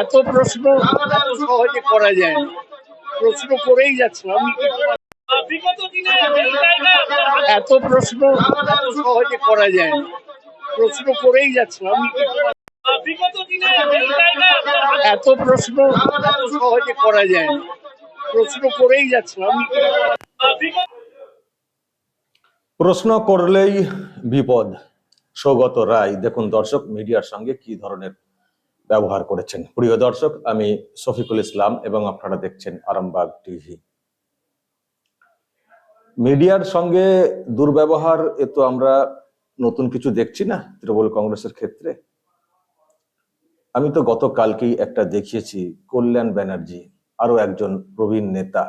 এত প্রশ্ন সহজে করা যায় প্রশ্ন করেই যাচ্ছে আমি এত প্রশ্ন সহজে করা যায় প্রশ্ন করেই যাচ্ছে আমি এত প্রশ্ন সহজে করা যায় প্রশ্ন করেই যাচ্ছে আমি প্রশ্ন করলেই বিপদ। সৌগত রায়, দেখুন দর্শক, মিডিয়ার সঙ্গে কি ধরনের ব্যবহার করেছেন। প্রিয় দর্শক, আমি শফিকুল ইসলাম এবং আপনারা দেখছেন আরামবাগ টিভি। মিডিয়ার সঙ্গে দুর্ব্যবহার, এ তো আমরা নতুন কিছু দেখছি না তৃণমূল কংগ্রেসের ক্ষেত্রে। আমি তো গতকালকেই একটা দেখিয়েছি, কল্যাণ ব্যানার্জি আরও একজন প্রবীণ নেতা,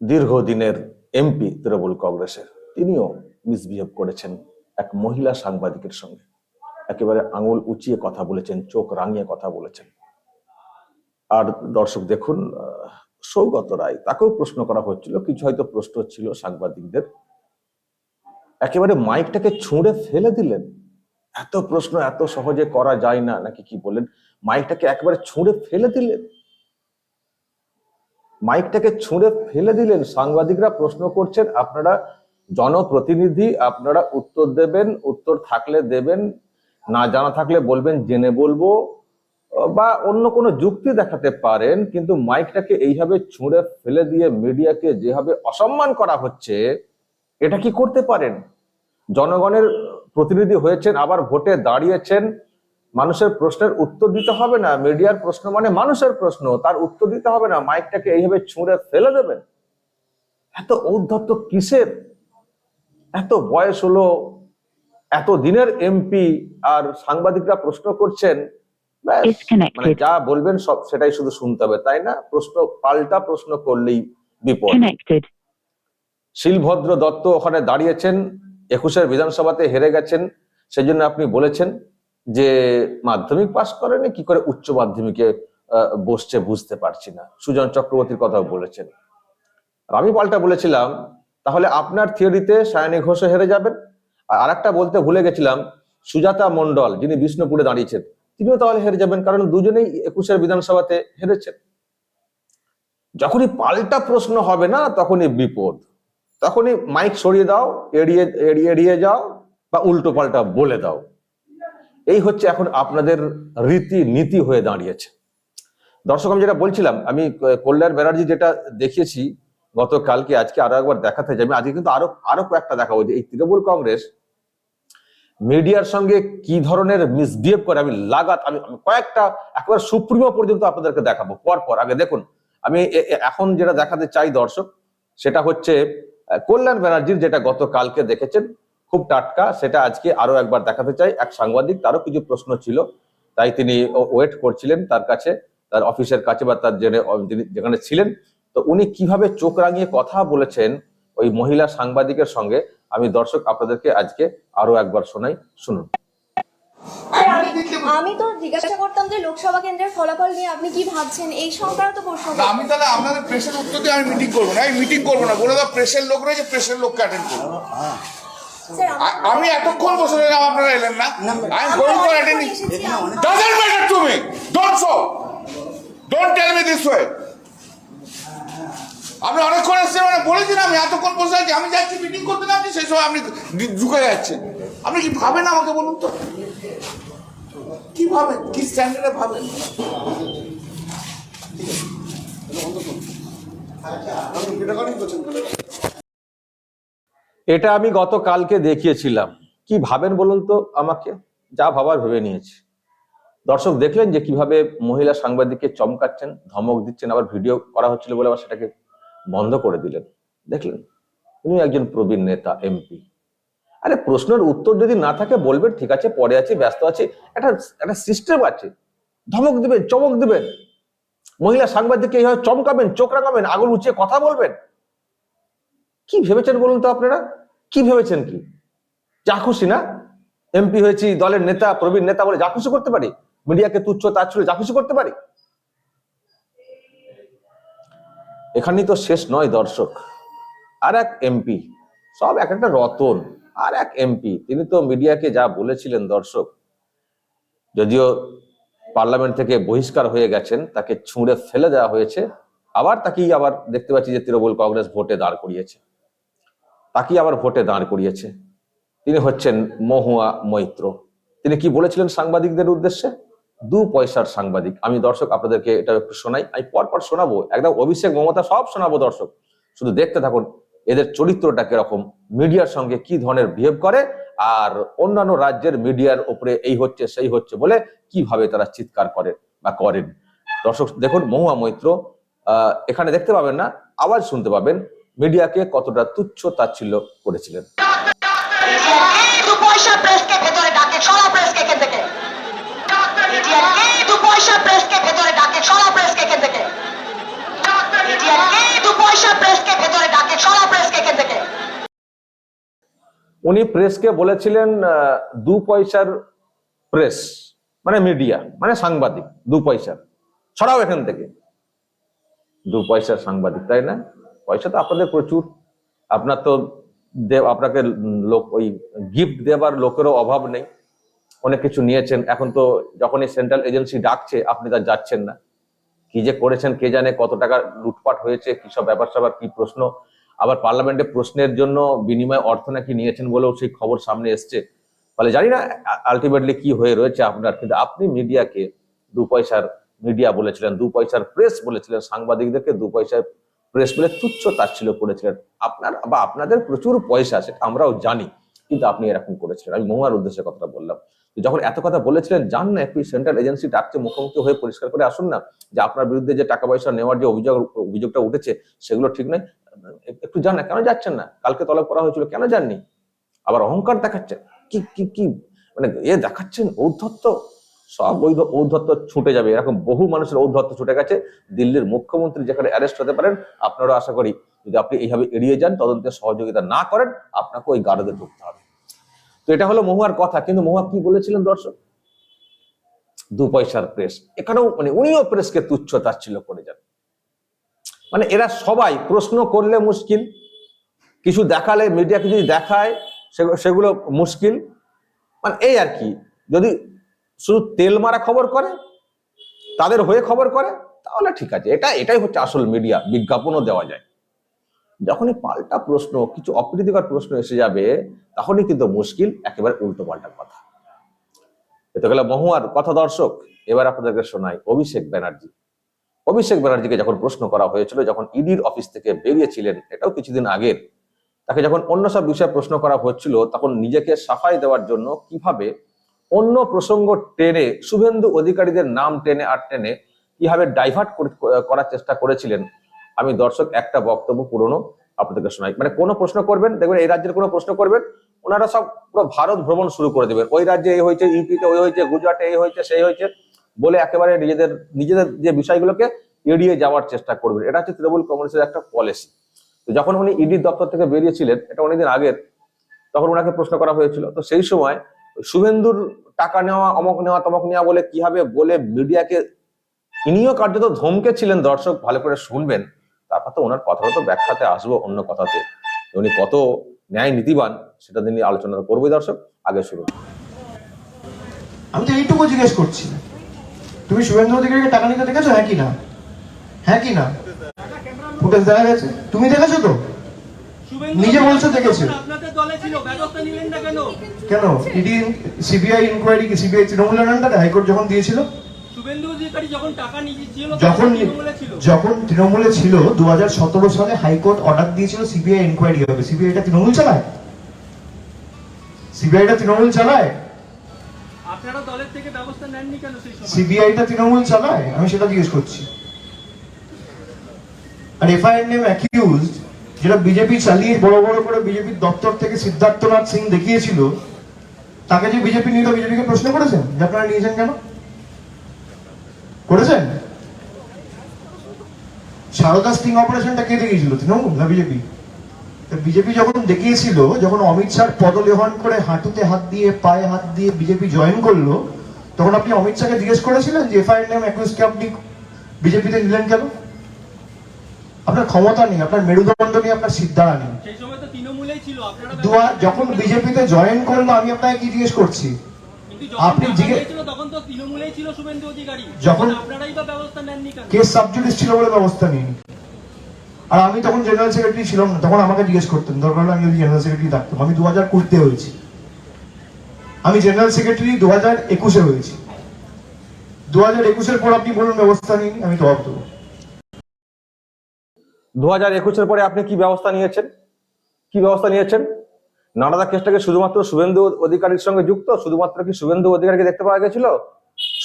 দীর্ঘদিনের এমপি তৃণমূল কংগ্রেসের, তিনিও মিসবিহেভ করেছেন এক মহিলা সাংবাদিকের সঙ্গে। একেবারে আঙুল উঁচিয়ে কথা বলেছেন, চোখ রাঙিয়ে কথা বলেছেন। আর দর্শক দেখুন সৌগত রায়, তাকেও প্রশ্ন করা হচ্ছিল, কিছু হয়তো প্রশ্ন ছিল সাংবাদিকদের। একেবারে মাইকটাকে ছুঁড়ে ফেলে দিলেন। এত প্রশ্ন এত সহজে করা যায় না, নাকি কি বলেন মাইকটাকে একেবারে ছুঁড়ে ফেলে দিলেন। মাইকটাকে ছুঁড়ে ফেলে দিলেন। সাংবাদিকরা প্রশ্ন করছেন, আপনারা জনপ্রতিনিধি, আপনারা উত্তর দেবেন, উত্তর থাকলে দেবেন। না জানা থাকলে বলবেন, জেনে বলব বা অন্য কোনো যুক্তি দেখাতে পারেন, কিন্তু মাইকটাকে এইভাবে ছুঁড়ে ফেলে দিয়ে মিডিয়াকে যেভাবে অসম্মান করা হচ্ছে, এটা কি করতে পারেন? জনগণের প্রতিনিধি হয়েছেন, আবার ভোটে দাঁড়িয়েছেন, মানুষের প্রশ্নের উত্তর দিতে হবে না, মিডিয়ার প্রশ্ন মানে মানুষের প্রশ্ন, তার উত্তর দিতে হবে না, মাইকটাকে এইভাবে ছুঁড়ে ফেলে দেবেন? এত ঔদ্ধত্য কিসের? এত বয়স হলো এত দিনের এমপি আর সাংবাদিকরা প্রশ্ন করছেন মানে যা বলবেন সব সেটাই শুধু শুনতে হবে তাই না? প্রশ্ন পাল্টা প্রশ্ন করলেই বিপদ. শিলভদ্র দত্ত ওখানে দাঁড়িয়েছেন একুশের বিধানসভাতে হেরে গেছেন সেই জন্য আপনি বলেছেন যে মাধ্যমিক পাশ করেনি কি করে উচ্চ মাধ্যমিকে আহ, বসছে বুঝতে পারছি না। সুজন চক্রবর্তীর কথাও বলেছেন। আমি পাল্টা বলেছিলাম তাহলে আপনার থিওরিতে সায়নী ঘোষও হেরে যাবেন? আর আরেকটা বলতে ভুলে গেছিলাম, সুজাতা মন্ডল যিনি বিষ্ণুপুরে দাঁড়িয়েছেন, তিনিও তাহলে হেরে যাবেন, কারণ দুজনেই একুশের বিধানসভাতে হেরেছেন। যখনই পাল্টা প্রশ্ন হবে না, তখনই বিপদ। তখনই মাইক সরিয়ে দাও, এড়িয়ে এড়িয়ে এড়িয়ে যাও, বা উল্টো পাল্টা বলে দাও। এই হচ্ছে এখন আপনাদের রীতি নীতি হয়ে দাঁড়িয়েছে। দর্শক, আমি যেটা বলছিলাম, আমি কল্যাণ ব্যানার্জি যেটা দেখিয়েছি গতকালকে, আজকে আরও একবার দেখাতে আমি আজকে কিন্তু আরও আরও কয়েকটা দেখাবো, যে এই তৃণমূল কংগ্রেস মিডিয়ার সঙ্গে কি ধরনের মিসবিহেভ করে? আমি লাগাত আমি কয়েকটা একবার সুপ্রিমো পর্যন্ত আপনাদেরকে দেখাবো পর পর। আগে দেখুন, আমি এখন যেটা দেখাতে চাই দর্শক, সেটা হচ্ছে কল্যাণ ব্যানার্জির যেটা গতকালকে দেখেছেন, খুব টাটকা, সেটা আজকে আরও একবার দেখাতে চাই। এক সাংবাদিক, তারও কিছু প্রশ্ন ছিল, তাই তিনি ওয়েট করছিলেন তার কাছে, তার অফিসের কাছে বা তার যিনি যেখানে ছিলেন। তো উনি কীভাবে চোখ রাঙিয়ে কথা বলেছেন ওই মহিলা সাংবাদিকের সঙ্গে? আমি দর্শক আপনাদেরকে আজকে আরও একবার শোনাই শুনুন। আমি তো জিজ্ঞাসা করতাম যে লোকসভা কেন্দ্রের ফলাফল নিয়ে আপনি কি ভাবছেন? এই সংক্রান্ত প্রশ্ন আমি তাহলে আপনাদের প্রেসের উত্তর দিয়ে আমি মিটিং করব না। আমি মিটিং করব না। বলে দাও প্রেসের লোক রয়েছে প্রেসের লোককে অ্যাটেন্ড করব। আমি এতক্ষণ বসে রইলাম আপনারা এলেন না। I am going for attending doesn't matter to me don't so don't tell me this way আপনি অনেকক্ষণ এসেছেন মানে বলেছেন আমি এতক্ষণ বসে আছি, আমি যাচ্ছি মিটিং করতে না সেই সময় আপনি ঢুকে যাচ্ছেন। আপনি কি ভাবেন আমাকে বলুন তো? কি ভাবেন? কি স্ট্যান্ডার্ডে ভাবেন? এটা আমি গতকালকে দেখিয়েছিলাম। কি ভাবেন বলুন তো আমাকে? যা ভাবার ভেবে নিয়েছি। দর্শক দেখলেন যে কীভাবে মহিলা সাংবাদিককে চমকাচ্ছেন, ধমক দিচ্ছেন, আবার ভিডিও করা হচ্ছিল বলে আবার সেটাকে বন্ধ করে দিলেন। দেখলেন, উনি একজন প্রবীণ নেতা, এমপি। আরে, প্রশ্নের উত্তর যদি না থাকে, বলবেন, ঠিক আছে, পরে আছি, ব্যস্ত আছি। একটা একটা সিস্টেম আছে। ধমক দিবেন, চমক দিবেন। মহিলা সাংবাদিককে এইভাবে চমকাবেন, চোখ রাঙাবেন, আগুন উঁচিয়ে কথা বলবেন। কি ভেবেছেন বলুন তো আপনারা? কি ভেবেছেন কি? যা খুশি না? এমপি হয়েছি, দলের নেতা, প্রবীণ নেতা বলে যা খুশি করতে পারি? মিডিয়াকে তুচ্ছ তাচ্ছলে যা খুশি করতে পারি? এখানেই তো শেষ নয় দর্শক। আর এক এমপি, সব এক একটা রতন, আর এক এমপি, তিনি তো মিডিয়াকে যা বলেছিলেন দর্শক, যদিও পার্লামেন্ট থেকে বহিষ্কার হয়ে গেছেন, তাকে ছুঁড়ে ফেলে দেওয়া হয়েছে, আবার তাকেই আবার দেখতে পাচ্ছি যে তৃণমূল কংগ্রেস ভোটে দাঁড় করিয়েছে। তাকেই আবার ভোটে দাঁড় করিয়েছে। তিনি হচ্ছেন মহুয়া মৈত্র। তিনি কি বলেছিলেন সাংবাদিকদের উদ্দেশ্যে? দু পয়সার সাংবাদিক। আমি দর্শক, আপনাদেরকে এটা একটু শোনাই। আমি পরপর শোনাবো। একদম অভিষেক মমতা সব শোনাবো দর্শক। শুধু দেখতে থাকুন, এদের চরিত্রটা কীরকম, মিডিয়ার সঙ্গে কি ধরনের বিহেভ করে, আর অন্যান্য রাজ্যের মিডিয়ার উপরে এই হচ্ছে, সেই হচ্ছে বলে কীভাবে তারা চিৎকার করেন বা করেন। দর্শক, দেখুন, মহুয়া মৈত্র এখানে দেখতে পাবেন না, আওয়াজ শুনতে পাবেন, মিডিয়াকে কতটা তুচ্ছ তাচ্ছিল্য করেছিলেন এই দু পয়সা প্রেসকে ভেতরে ডাকে ছড়া প্রেসকে এখান থেকে ইডিয়ান এই দু পয়সা প্রেসকে ভেতরে ডাকে, ছড়া প্রেসকে থেকে। ইডিয়ান এই দু পয়সা প্রেসকে ভেতরে ডাকে, ছড়া প্রেসকে থেকে। উনি প্রেসকে বলেছিলেন দু পয়সার প্রেস মানে মিডিয়া মানে সাংবাদিক, দু পয়সার। ছড়াও এখান থেকে। দু পয়সার সাংবাদিক, তাই না? পয়সা তো আপনাদের প্রচুর। আপনার তো আপনাকে লোক, ওই গিফট দেবার লোকেরও অভাব নেই। অনেক কিছু নিয়েছেন। এখন তো যখনই সেন্ট্রাল এজেন্সি ডাকছে, আপনি তা যাচ্ছেন না। কি যে করেছেন কে জানে কত টাকা লুটপাট হয়েছে, কি সব ব্যাপার স্যাপার কি প্রশ্ন। আবার পার্লামেন্টে প্রশ্নের জন্য বিনিময় অর্থ নাকি নিয়েছেন বলেও সেই খবর সামনে এসছে। ফলে জানি না আলটিমেটলি কি হয়ে রয়েছে আপনার, কিন্তু আপনি মিডিয়াকে দু পয়সার মিডিয়া বলেছিলেন, দু পয়সার প্রেস বলেছিলেন, সাংবাদিকদেরকে দু পয়সার প্রেস বলে তুচ্ছ তাচ্ছিল্য করেছিলেন। আপনার বা আপনাদের প্রচুর পয়সা আছে, আমরাও জানি, কিন্তু আপনি এরকম করেছিলেন। আমি মহুয়ার উদ্দেশ্যে কথাটা বললাম। যখন এত কথা বলেছিলেন, যান না একটু সেন্ট্রাল এজেন্সি ডাকছে মুখোমুখি হয়ে পরিষ্কার করে আসুন না যে আপনার বিরুদ্ধে যে টাকা পয়সা নেওয়ার যে অভিযোগ, অভিযোগটা উঠেছে, সেগুলো ঠিক নয়। একটু যান না, কেন যাচ্ছেন না? কালকে তলব করা হয়েছিল, কেন যাননি? আবার অহংকার দেখাচ্ছেন কি কি কি? মানে এ দেখাচ্ছেন ঔদ্ধত্য? সব ওই ঔদ্ধত্য ছুটে যাবে। এরকম বহু মানুষের ঔদ্ধত্য ছুটে গেছে। দিল্লির মুখ্যমন্ত্রী যেখানে অ্যারেস্ট হতে পারেন, আপনারও আশা করি যদি আপনি এইভাবে এড়িয়ে যান, তদন্তে সহযোগিতা না করেন আপনাকে ওই গারদে ঢুকতে হবে। তো এটা হলো মহুয়ার কথা, কিন্তু মহুয়া কি বলেছিলেন দর্শক? দু পয়সার প্রেস এখানেও মানে উনিও প্রেসকে তুচ্ছ তাচ্ছিল্য করে যান। মানে এরা সবাই প্রশ্ন করলে মুশকিল, কিছু দেখালে মিডিয়াকে যদি দেখায় সেগু- সেগুলো মুশকিল। মানে এই আর কি, যদি শুধু তেল মারা খবর করে, তাদের হয়ে খবর করে, তাহলে ঠিক আছে। এটা, এটাই হচ্ছে আসল মিডিয়া বিজ্ঞাপনও দেওয়া যায়। যখনই পাল্টা প্রশ্ন, কিছু অপ্রীতিকর প্রশ্ন এসে যাবে, তখনই কিন্তু মুশকিল একেবারে উল্টো পাল্টা কথা এতে গেলে মহুয়ার কথা দর্শক, এবার আপনাদেরকে শোনাই অভিষেক ব্যানার্জি। অভিষেক ব্যানার্জিকে যখন প্রশ্ন করা হয়েছিল, যখন ইডির অফিস থেকে বেরিয়েছিলেন, এটাও কিছুদিন আগের, তাকে যখন অন্য সব বিষয়ে প্রশ্ন করা হচ্ছিল, তখন নিজেকে সাফাই দেওয়ার জন্য কীভাবে অন্য প্রসঙ্গ টেনে, শুভেন্দু অধিকারীদের নাম টেনে আর টেনে কীভাবে ডাইভার্ট করার চেষ্টা করেছিলেন আমি দর্শক একটা বক্তব্য পুরনো আপনাদেরকে শোনাই। মানে কোনো প্রশ্ন করবেন, দেখবেন এই রাজ্যের কোনো প্রশ্ন করবেন, ওনারা সব পুরো ভারত ভ্রমণ শুরু করে দেবেন। ওই রাজ্যে এই হয়েছে, ইউপিতে ওই হয়েছে, গুজরাটে এই হয়েছে, সেই হয়েছে বলে একেবারে নিজেদের নিজেদের যে বিষয়গুলোকে এড়িয়ে যাওয়ার চেষ্টা করবেন। এটা হচ্ছে তৃণমূল কংগ্রেসের একটা পলিসি তো যখন উনি ইডির দপ্তর থেকে বেরিয়েছিলেন, এটা অনেকদিন আগের, তখন ওনাকে প্রশ্ন করা হয়েছিল। তো সেই সময় শুভেন্দুর টাকা নেওয়া, অমক নেওয়া, তমক নেওয়া বলে কীভাবে বলে মিডিয়াকে, ইনিও কার্যত ধমকে ছিলেন দর্শক, ভালো করে শুনবেন। তারপর তো ওনার কথাটা তো ব্যাখ্যাতে আসব অন্য কথাতে। উনি কত ন্যায় নীতিবান সেটা নিয়ে আলোচনা করবোই দর্শক। আগে শুরু আমি তো এইটুকু জিজ্ঞেস করছি। তুমি শুভেন্দু অধিকারীকে টাকা নিতে দেখেছ হ্যাঁ কি না? হ্যাঁ কি না? ফুটেজ দেখা গেছে? তুমি দেখেছ তো? নিজে বলছো দেখেছ। আপনাদের দলে ছিল ব্যবস্থা নিলেন না কেন? কেন? ইডি সিবিআই ইনকোয়ারি কি সিবিআই তৃণমূলের আন্ডারে হাইকোর্ট যখন দিয়েছিল? যখন যখন তৃণমূলে ছিল। দু হাজার সতেরো সালে হাইকোর্ট অর্ডার দিয়েছিল সিবিআই ইনকোয়ারি হবে। সিবিআইটা তৃণমূল চালায়? সিবিআইটা তৃণমূল চালায়? আপনারা দলের থেকে ব্যবস্থা নেননি কেন সেই সময়? সিবিআইটা তৃণমূল চালায়? আমি সেটা জিজ্ঞেস করছি। আর এফআইআর নেম অ্যাকিউজড যেটা বিজেপি চালিয়ে বড় বড় করে বিজেপির দপ্তর থেকে সিদ্ধার্থনাথ সিং দেখিয়েছিল তাকে যে বিজেপি নিয়ে বিজেপিকে প্রশ্ন করেছেন? যে আপনারা নিয়েছেন কেন? করেছেন? সারদা স্টিং অপারেশনটা কে দেখিয়েছিল? তৃণমূল না বিজেপি? বিজেপি যখন দেখিয়েছিল যখন অমিত শাহ পদলেহন করে হাঁটুতে হাত দিয়ে পায়ে হাত দিয়ে বিজেপি জয়েন করল তখন আপনি অমিত শাহকে জিজ্ঞেস করেছিলেন যে এফআইআর নেম অ্যাকিউজকে আপনি বিজেপিতে নিলেন কেন? আপনার ক্ষমতা নেই আপনার মেরুদণ্ড নেই আপনার সিদ্ধারা নেই। যখন বিজেপিতে জয়েন করল আমি আপনাকে কি জিজ্ঞেস করছি? আপনি যখন- আপনারাই বা ব্যবস্থা নেননি কেন? কেস সাবজুডিস ছিল বলে ব্যবস্থা নিইনি। আর আমি তখন জেনারেল সেক্রেটারি ছিলাম না তখন আমাকে জিজ্ঞেস করতেন দরকার হলে আমি যদি জেনারেল সেক্রেটারি থাকতাম। আমি দু হাজার কুড়িতে হয়েছি। আমি জেনারেল সেক্রেটারি দু হাজার একুশে হয়েছি। দু হাজার একুশের পর আপনি বলুন ব্যবস্থা নিইনি আমি জবাব দেবো। দু হাজার একুশের পরে আপনি কি ব্যবস্থা নিয়েছেন? কি ব্যবস্থা নিয়েছেন? নানাদা কেসটাকে শুধুমাত্র শুভেন্দু অধিকারীর সঙ্গে যুক্ত, শুধুমাত্র কি শুভেন্দু অধিকারীকে দেখতে পাওয়া গেছিল?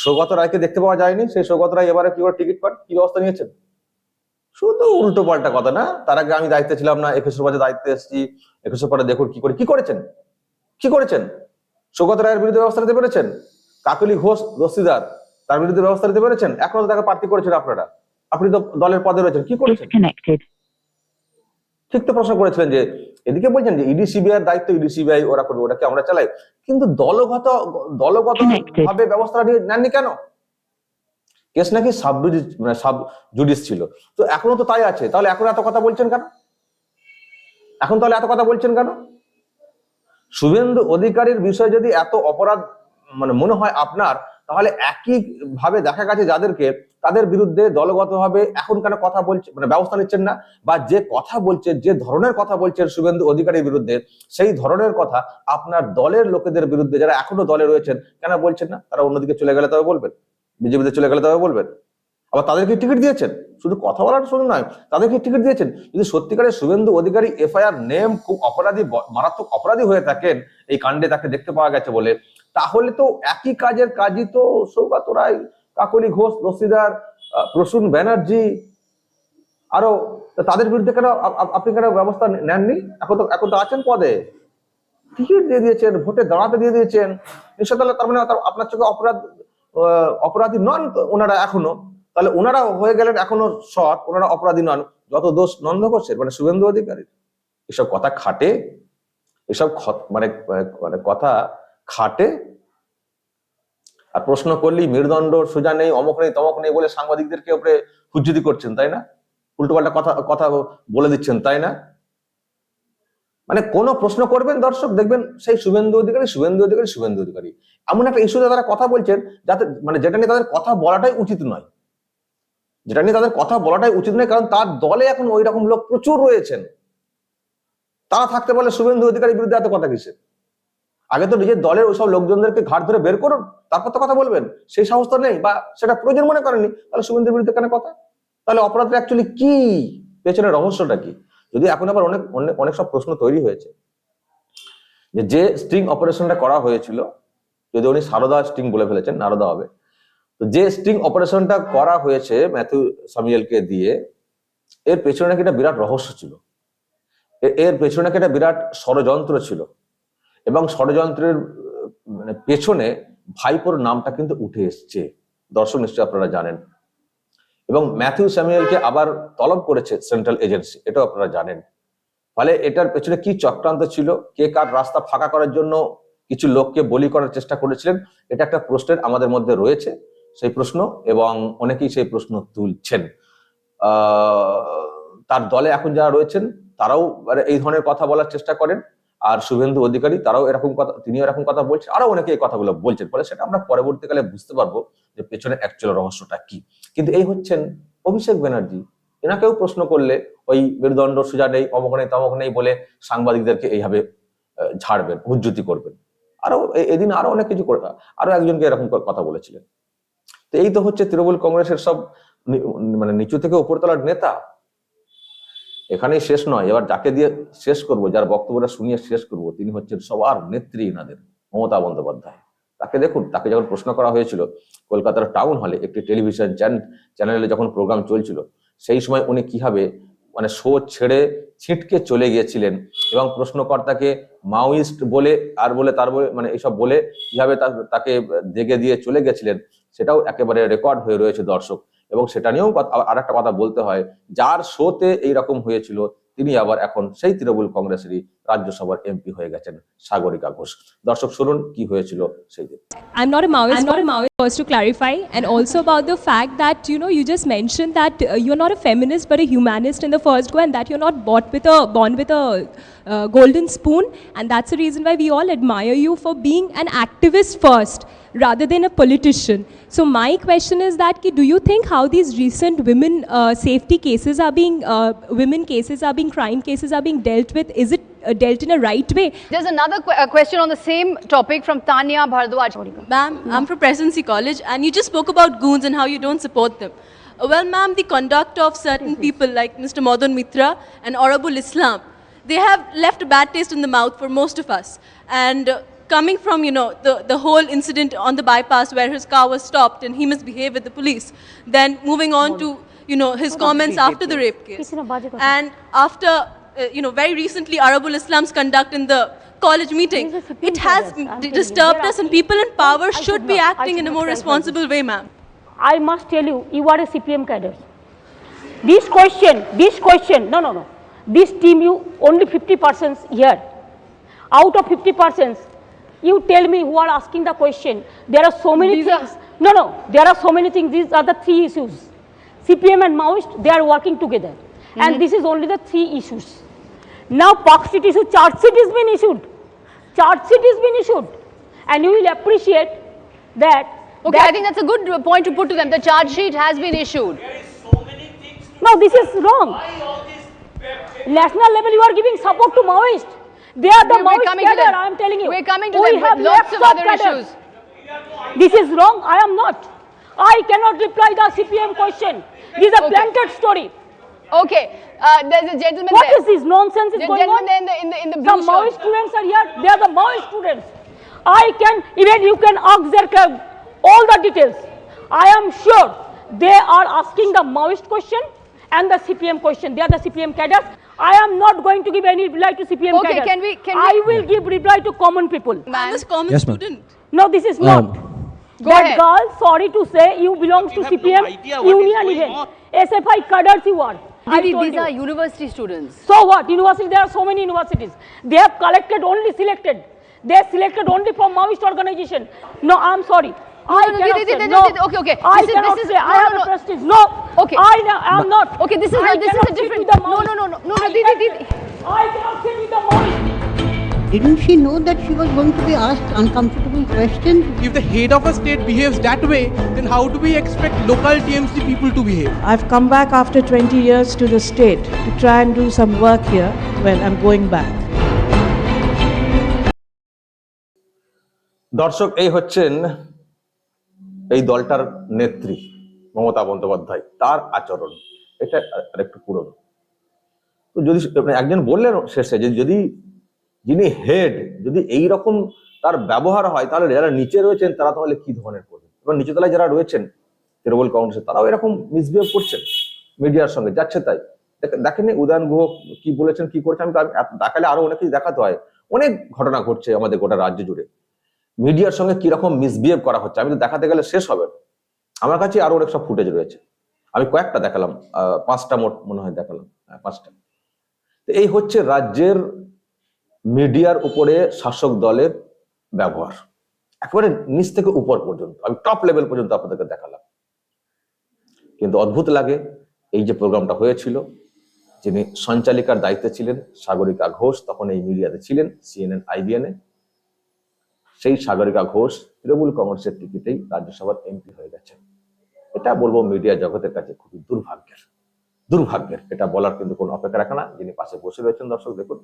সৌগত রায়কে দেখতে পাওয়া যায়নি। সেই সৌগত রায় এবারে কি করে টিকিট পান? কি ব্যবস্থা নিয়েছেন? শুধু উল্টো পাল্টা কথা না, তার আগে আমি দায়িত্বে ছিলাম না, একুশের বাজে দায়িত্বে এসেছি, একুশের পরে দেখুন কি করে। কি করেছেন? কি করেছেন? সৌগত রায়ের বিরুদ্ধে ব্যবস্থা নিতে পেরেছেন? কাকলি ঘোষ দস্তিদার তার বিরুদ্ধে ব্যবস্থা নিতে পেরেছেন? এখনও তাকে প্রার্থী করেছেন আপনারা। আপনি তো দলের পদে রয়েছেন। কি করেছেন. ঠিক তো প্রশ্ন করেছিলেন যে এদিকে বলছেন যে ইডি সিবিআই দায়িত্ব ইডি সিবিআই ওরা করবে ওটাকে আমরা চালাই? কিন্তু দলগত দলগত ভাবে ব্যবস্থা নিয়ে নেননি কেন? কেস নাকি সাব মানে সাব জুডিস ছিল। তো এখনও তো তাই আছে। তাহলে এখন এত কথা বলছেন কেন? এখন তাহলে এত কথা বলছেন কেন? শুভেন্দু অধিকারীর বিষয়ে যদি এত অপরাধ মানে মনে হয় আপনার তাহলে একই ভাবে দেখা গেছে যাদেরকে তাদের বিরুদ্ধে দলগতভাবে এখন কেন কথা বলছে মানে ব্যবস্থা নিচ্ছেন না, বা যে কথা বলছে, যে ধরনের কথা বলছেন শুভেন্দু অধিকারীর বিরুদ্ধে, সেই ধরনের কথা আপনার দলের লোকেদের বিরুদ্ধে যারা এখনও দলে রয়েছেন, কেন বলছেন না? তারা অন্যদিকে চলে গেলে তবে বলবেন। বিজেপিতে চলে গেলে তবে বলবেন। আবার তাদেরকে টিকিট দিয়েছেন। শুধু কথা বলার শুধু নয়, তাদেরকে টিকিট দিয়েছেন। যদি সত্যিকারের শুভেন্দু অধিকারী, এফআইআর নেম খুব অপরাধী মারাত্মক অপরাধী হয়ে থাকেন, এই কাণ্ডে তাকে দেখতে পাওয়া গেছে বলে, তাহলে তো একই কাজের কাজই তো সৌগত রায় কাকলি ঘোষ দস্তিদার প্রসূন ব্যানার্জি, আরও তাদের বিরুদ্ধে কেন আপ- আপ- আপনি কেন ব্যবস্থা নেননি? এখন তো এখন তো আছেন পদে। টিকিট দিয়ে দিয়েছেন, ভোটে দাঁড়াতে দিয়ে দিয়েছেন। নিশ্চয় তাহলে তার মানে আপনার চোখে অপরাধ অপরাধী নন ওনারা এখনও। তাহলে ওনারা হয়ে গেলেন এখনও সৎ, ওনারা অপরাধী নন। যত দোষ নন্দ ঘোষের মানে শুভেন্দু অধিকারীর। এসব কথা খাটে, এসব খ- মানে মানে কথা খাটে আর প্রশ্ন করলেই মেরুদণ্ড সোজা নেই, অমক নেই, তমক নেই বলে সাংবাদিকদেরকে ওপরে হুজ্জুতি করছেন, তাই না? উল্টোপাল্টা কথা কথা বলে দিচ্ছেন, তাই না? মানে কোনো প্রশ্ন করবেন দর্শক, দেখবেন সেই শুভেন্দু অধিকারী শুভেন্দু অধিকারী শুভেন্দু অধিকারী। এমন একটা ইস্যুতে তারা কথা বলছেন যাতে মানে যেটা নিয়ে তাদের কথা বলাটাই উচিত নয়। যেটা নিয়ে তাদের কথা বলাটাই উচিত নয়, কারণ তার দলে এখন ওই রকম লোক প্রচুর রয়েছেন। তারা থাকতে পারলে শুভেন্দু অধিকারীর বিরুদ্ধে এত কথা কিসের? আগে তো নিজের দলের ওইসব লোকজনদেরকে ঘাট ধরে বের করুন, তারপর তো কথা বলবেন। সেই সাহস তো নেই, বা সেটা প্রয়োজন মনে করেনি তাহলে শুভেন্দুর বিরুদ্ধে কেন কথা? তাহলে অপরাধটা অ্যাকচুয়ালি কি পেছনের রহস্যটা কি? যদি এখন আবার অনেক অনেক অনেক সব প্রশ্ন তৈরি হয়েছে, যে যে স্ট্রিং অপারেশনটা করা হয়েছিল, যদি উনি সারদা স্ট্রিং বলে ফেলেছেন, নারদা হবে। তো যে স্ট্রিং অপারেশনটা করা হয়েছে ম্যাথু সামিয়েলকে দিয়ে, এর পেছনে নাকি একটা বিরাট রহস্য ছিল। এর পেছনে নাকি একটা বিরাট ষড়যন্ত্র ছিল। এবং ষড়যন্ত্রের মানে পেছনে ভাইপোর নামটা কিন্তু উঠে এসছে। দর্শক নিশ্চয়ই আপনারা জানেন। এবং ম্যাথিউ স্যামুয়েলকে আবার তলব করেছে সেন্ট্রাল এজেন্সি, এটাও আপনারা জানেন। ফলে এটার পেছনে কি চক্রান্ত ছিল, কে কার রাস্তা ফাঁকা করার জন্য কিছু লোককে বলি করার চেষ্টা করেছিলেন, এটা একটা প্রশ্নের আমাদের মধ্যে রয়েছে, সেই প্রশ্ন এবং অনেকেই সেই প্রশ্ন তুলছেন। তার দলে এখন যারা রয়েছেন, তারাও মানে এই ধরনের কথা বলার চেষ্টা করেন। আর শুভেন্দু অধিকারী তারাও এরকম কথা, তিনিও এরকম কথা বলছেন আরও অনেকে এই কথাগুলো বলছেন। ফলে সেটা আমরা পরবর্তীকালে বুঝতে পারব যে পেছনে অ্যাকচুয়াল রহস্যটা কি। কিন্তু এই হচ্ছেন অভিষেক ব্যানার্জি। এনাকেও প্রশ্ন করলে ওই মেরুদণ্ড সোজা নেই অমক নেই তমক নেই বলে সাংবাদিকদেরকে এইভাবে ঝাড়বেন, হুজ্জুতি করবেন। আরও এদিন আরও অনেক কিছু করে, আরও একজনকে এরকম কথা বলেছিলেন। তো এই তো হচ্ছে তৃণমূল কংগ্রেসের সব মানে নিচু থেকে উপরতলার নেতা এখানেই শেষ নয়, এবার যাকে দিয়ে শেষ করব, যার বক্তব্যটা শুনিয়ে শেষ করব, তিনি হচ্ছেন সবার নেত্রী এনাদের, মমতা বন্দ্যোপাধ্যায়। তাকে দেখুন, তাকে যখন প্রশ্ন করা হয়েছিল কলকাতার টাউন হলে, একটি টেলিভিশন চ্যানেলে যখন প্রোগ্রাম চলছিল, সেই সময় উনি কীভাবে মানে শো ছেড়ে ছিটকে চলে গিয়েছিলেন এবং প্রশ্নকর্তাকে মাওয়িস্ট বলে আর বলে তার বলে মানে এইসব বলে কীভাবে তাকে দেগে দিয়ে চলে গেছিলেন, সেটাও একেবারে রেকর্ড হয়ে রয়েছে দর্শক। এবং সেটা নিয়েও আর একটা কথা বলতে হয় যার শোতে এইরকম হয়েছিল তিনি আবার এখন সেই তৃণমূল কংগ্রেসেরই রাজ্যসভার এমপি হয়ে গেছেন সাগরিকা ঘোষ দর্শক শুনুন কি হয়েছিল সেই দিন I'm not a Maoist. I'm not a Maoist. First to clarify, and also about the fact that you know you just mentioned that uh, you're not a feminist but a humanist in the first go, and that you're not bought with a born with a uh, golden spoon, and that's the reason why we all admire you for being an activist first rather than a politician. So my question is that do you think how these recent women uh, safety cases are being uh, women cases are being crime cases are being dealt with? Is it uh, dealt in a right way? There's another que- uh, question on the same topic from Tanya Bhardwaj. Ma'am, I'm from Presidency College, and you just spoke about goons and how you don't support them. Uh, Well, ma'am, the conduct of certain people like Mr. Madan Mitra and Arabul Islam, they have left a bad taste in the mouth for most of us. And uh, coming from, you know, the, the whole incident on the bypass where his car was stopped and he misbehaved with the police, then moving on to, you know, his comments after the rape case. And after, uh, you know, very recently, Arabul Islam's conduct in the college meeting, it has disturbed us, and people in power should be acting in a more responsible way, ma'am. I must tell you, you are a CPM cadre. This question, this question, no, no, no. This team, you only 50 persons here. Out of 50 persons, you tell me who are asking the question. There are so many These are- things. No, no, there are so many things. These are the three issues. CPM and Maoist, they are working together. And hmm. this is only the three issues. Now, Park Street issue, charge sheet has been issued. Charge sheet has been issued. And you will appreciate that. Okay, that I think that's a good point to put to them. The charge sheet has been issued. No, this is wrong. National level, you are giving support to Maoist. They are the Maoist coming to cadre. I am telling you. We're coming to we them have lots of other issues. This is wrong, I am not. I cannot reply the CPM question. This is a Okay. planted story. Okay, uh, there's a gentleman What there. is this nonsense is The going on? there in the, in the, in the The Maoist students are here, they are the Maoist students. I can, even you can ask their, all the details. I am sure they are asking the Maoist question and the CPM question. They are the CPM cadres. I am not going to give any reply to CPM Okay, cadres. can we- can I we- will give reply to common people. I'm this common Yes, ma'am. student. No, this is not. Um, Go that ahead. girl, sorry to say, you belong to CPM union even. SFI cadres you are. I Didi, told these you. are university students. So what? University, there are so many universities. They have collected only selected. They are selected only from Maoist organization. No, I'm sorry. I no, cannot Didi, say. Didi, no. Didi, okay, okay. I This is- cannot this is- say. no, I have no, a no. prestige. No. Okay. I am not. Okay, this is I a- this is a cannot sit different- with the no, Maoist. no, no, no, no, no, I Didi, can- Didi. I cannot sit with the Maoist. Didn't she know that she was going to be asked uncomfortable questions? If the head of a state behaves that way, then how do we expect local TMC people to behave? I've come back after 20 years to the state to try and do some work here. Well, I'm going back. দর্শক এই হচ্ছেন এই দলটার নেত্রী মমতা বন্দ্যোপাধ্যায়, তার আচরণ, এটা আর একটু পুরনো। তো যদি মানে একজন বললেন শেষে যে যদি যিনি হেড যদি এই রকম তার ব্যবহার হয়, তাহলে যারা নিচে রয়েছেন, তারা তাহলে কি ধরনের করবে এবার নিচে তলায় যারা রয়েছেন, তৃণমূল কংগ্রেসের, তারাও এরকম মিসবিহেভ করছেন, মিডিয়ার সঙ্গে, যাচ্ছে তাই। দেখ- দেখেননি উদয়ন গুহ কি বলেছেন, কি করেছেন? আমি দেখালে আরও অনেক কিছু দেখাতে হয়। অনেক ঘটনা ঘটছে আমাদের গোটা রাজ্য জুড়ে। মিডিয়ার সঙ্গে কীরকম মিসবিহেভ করা হচ্ছে? আমি তো দেখাতে গেলে শেষ হবে। আমার কাছে আরও অনেক সব ফুটেজ রয়েছে। আমি কয়েকটা দেখালাম পাঁচটা মোট মনে হয় দেখালাম হ্যাঁ, পাঁচটা। তো এই হচ্ছে রাজ্যের মিডিয়ার উপরে শাসক দলের ব্যবহার। একেবারে নিচ থেকে উপর পর্যন্ত। আমি টপ লেভেল পর্যন্ত আপনাদেরকে দেখালাম। কিন্তু অদ্ভুত লাগে এই যে প্রোগ্রামটা হয়েছিল যিনি সঞ্চালিকার দায়িত্বে ছিলেন সাগরিকা ঘোষ তখন এই মিডিয়াতে ছিলেন সিএনএন আইবিএন এ। সেই সাগরিকা ঘোষ তৃণমূল কংগ্রেসের টিকিটেই রাজ্যসভার এমপি হয়ে গেছেন। এটা বলব মিডিয়া জগতের কাছে খুবই দুর্ভাগ্যের দুর্ভাগ্যের। এটা বলার কিন্তু কোনো অপেক্ষা রাখে না, যিনি পাশে বসে রয়েছেন দর্শক, দেখুন।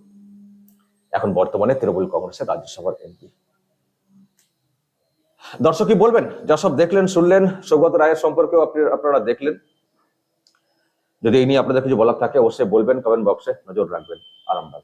এখন বর্তমানে তৃণমূল কংগ্রেসের রাজ্যসভার এমপি। দর্শক কি বলবেন? যা সব দেখলেন, শুনলেন, সৌগত রায়ের সম্পর্কেও আপনি, আপনারা দেখলেন। যদি এই নিয়ে আপনাদের কিছু বলার থাকে, অবশ্যই বলবেন কমেন্ট বক্সে নজর রাখবেন, আরামবাগ।